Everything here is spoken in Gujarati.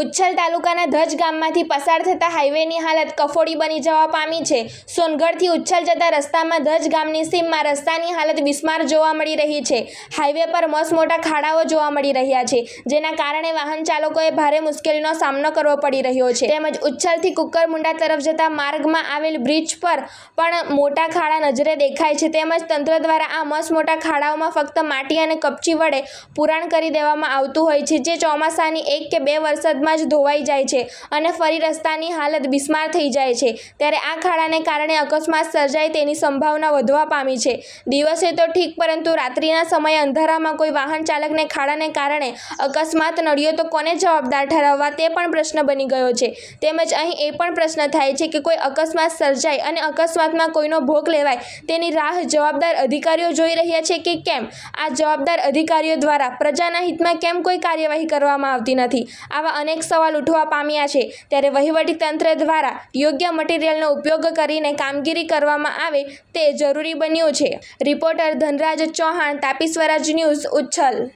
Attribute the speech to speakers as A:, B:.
A: ઉચ્છલ તાલુકાના ધજ ગામમાંથી પસાર થતા હાઈવેની હાલત કફોડી બની જવા પામી છે. સોનગઢથી ઉચ્છલ જતા રસ્તામાં ધજ ગામની સીમમાં રસ્તાની હાલત બિસ્માર જોવા મળી રહી છે. હાઈવે પર મસ્ત મોટા ખાડાઓ જોવા મળી રહ્યા છે, જેના કારણે વાહન ચાલકોએ ભારે મુશ્કેલીનો સામનો કરવો પડી રહ્યો છે. તેમજ ઉચ્છલથી કુકરમુંડા તરફ જતા માર્ગમાં આવેલ બ્રિજ પર પણ મોટા ખાડા નજરે દેખાય છે. તેમજ તંત્ર દ્વારા આ મસમોટા મોટા ખાડાઓમાં ફક્ત માટી અને કપચી વડે પુરાણ કરી દેવામાં આવતું હોય છે, જે ચોમાસાની એક કે બે વરસાદમાં જ ધોવાઈ જાય છે અને ફરી રસ્તાની હાલત બિસ્માર થઈ જાય છે. ત્યારે આ ખાડાને કારણે અકસ્માત સર્જાય તેની સંભાવના વધવા પામી છે. દિવસે તો ઠીક, પરંતુ રાત્રિના સમયે અંધારામાં કોઈ વાહન ચાલકને ખાડાને કારણે અકસ્માત નડ્યો તો કોને જવાબદાર ઠરાવવા તે પણ પ્રશ્ન બની ગયો છે. તેમજ અહીં એ પણ પ્રશ્ન થાય છે કે કોઈ અકસ્માત સર્જાય અને અકસ્માતમાં કોઈનો ભોગ લેવાય તેની રાહ જવાબદાર અધિકારીઓ જોઈ રહ્યા છે કે કેમ? આ જવાબદાર અધિકારીઓ દ્વારા પ્રજાના હિતમાં કેમ કોઈ કાર્યવાહી કરવામાં આવતી નથી? આવા અનેક સવાલ ઉઠવા પામ્યા છે. ત્યારે વહીવટી તંત્ર દ્વારા યોગ્ય મટીરિયલનો ઉપયોગ કરીને કામગીરી કરવામાં આવે તે જરૂરી બન્યું છે. Reporter Dhanraj Chauhan, Tapi Swaraj news, Uchchhal.